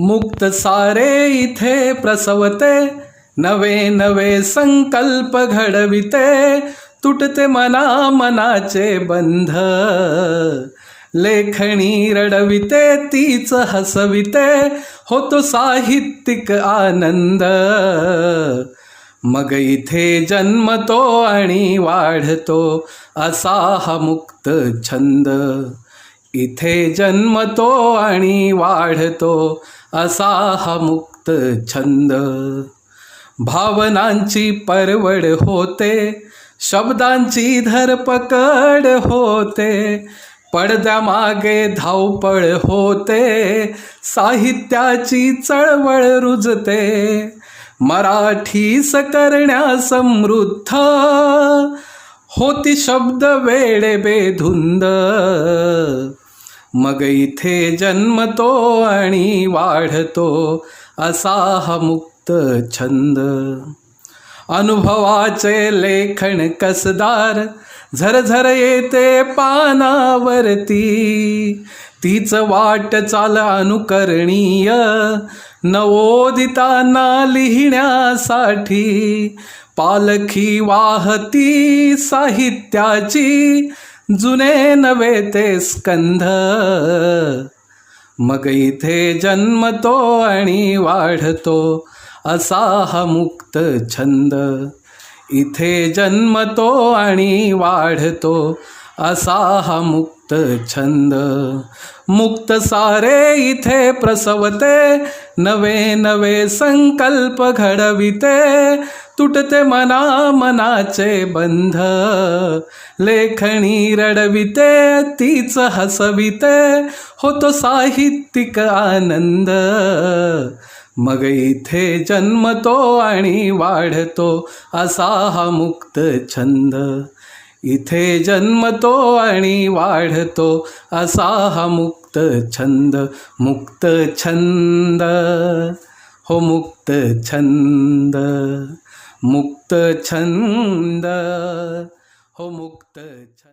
मुक्त सारे इथे प्रसवते. नवे नवे संकल्प घडविते. तुटते मना मनाचे बंध. लेखणी रडविते तीच हसविते. होतो साहित्यिक आनंद. मग इथे जन्मतो आणि वाढतो असा हा मुक्त छंद. इथे जन्मतो आणि वाढतो असा हा मुक्त छंद. भावनांची परवड होते शब्दांची धरपकड होते पडद्यामागे धावपळ होते साहित्याची चळवळ रुजते मराठी सकरण्या समृद्ध. होती शब्द वेळे बेधुंद. मग इथे जन्मतो आणि वाढतो असा हा मुक्त छंद. अनुभवाचे लेखन कसदार झरझर येते पानावरती. तीच वाट चाल अनुकरणीय नवोदितांना लिहिण्यासाठी. पालखी वाहती साहित्याची जुने नवे ते स्कंध. मग इथे जन्मतो आणि वाढतो असा हा मुक्त छंद. इथे जन्मतो आणि वाढतो असा हा मुक्त छंद. मुक्त सारे इथे प्रसवते. नवे नवे संकल्प घडविते. तुटते मना मनाचे बंध. लेखणी रडविते तीच हसविते. होतो साहित्यिक आनंद. मग इथे जन्मतो आणि वाढतो असा हा मुक्त छंद. इथे जन्मतो आणि वाढतो असा हा मुक्त छंद मुक्त छंद. हो मुक्त छंद मुक्त छंद. हो मुक्त छंद.